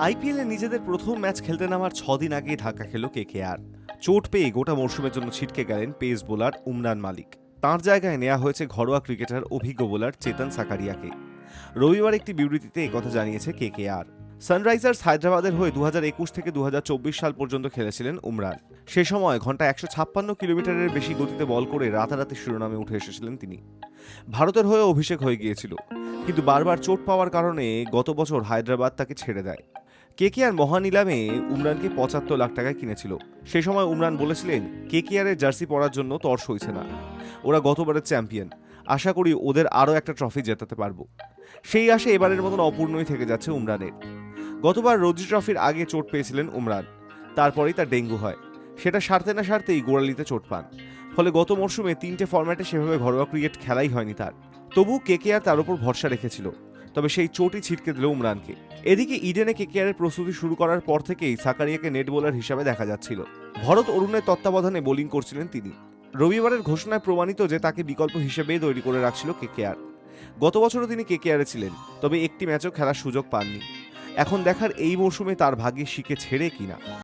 আইপিএলে নিজেদের প্রথম ম্যাচ খেলতে নামার ছদিন আগে ধাক্কা খেল কেকেআর। চোট পেয়ে গোটা মরশুমের জন্য ছিটকে গেলেন পেস বোলার উমরান মালিক। তার জায়গায় নেওয়া হয়েছে ঘরোয়া ক্রিকেটার, অভিজ্ঞ বোলার চেতন সাকারিয়াকে। রবিবার একটি বিবৃতিতে একথা জানিয়েছে কেকেআর। সানরাইজার্স হায়দ্রাবাদের হয়ে দু একুশ থেকে দু হাজার চব্বিশ সাল পর্যন্ত খেলেছিলেন উমরান। সে সময় ঘণ্টা একশো ছাপ্পান্ন কিলোমিটারের বেশি গতিতে বল করে রাতারাতি শিরোনামে উঠে এসেছিলেন তিনি। ভারতের হয়ে অভিষেক হয়ে গিয়েছিল। কিন্তু বারবার চোট পাওয়ার কারণে গত বছর হায়দ্রাবাদ তাকে ছেড়ে দেয়। কেকেআর মহানিলামে উমরানকে পঁচাত্তর লাখ টাকায় কিনেছিল। সে সময় উমরান বলেছিলেন, কেকেআরের জার্সি পরার জন্য তর্স হয়েছে না। ওরা গতবারের চ্যাম্পিয়ন। আশা করি ওদের আরও একটা ট্রফি জেতাতে পারব। সেই আশে এবারের মতন অপূর্ণই থেকে যাচ্ছে উমরানের। গতবার রঞ্জি ট্রফির আগে চোট পেয়েছিলেন উমরান। তারপরেই তার ডেঙ্গু হয়। সেটা সারতে না সারতেই গোড়ালিতে চোট পান। ফলে গত মরশুমে তিনটে ফরম্যাটে সেভাবে ঘরোয়া ক্রিকেট খেলাই হয়নি তার। তবু কেকেআর তার উপর ভরসা রেখেছিল। তবে সেই চোটই ছিটকে দিল উমরানকে। এদিকে ইডেনে কেকেআরের প্রস্তুতি শুরু করার পর থেকেই সাকারিয়াকে নেট বোলার হিসাবে দেখা যাচ্ছিল। ভরত অরুণের তত্ত্বাবধানে বোলিং করছিলেন তিনি। রবিবারের ঘোষণায় প্রমাণিত যে তাকে বিকল্প হিসেবে তৈরি করে রাখছিল কেকেআর। গত বছরও তিনি কেকেআরে ছিলেন, তবে একটি ম্যাচও খেলার সুযোগ পাননি। এখন দেখার এই মরশুমে তার ভাগ্যে শিকে ছেড়ে কিনা।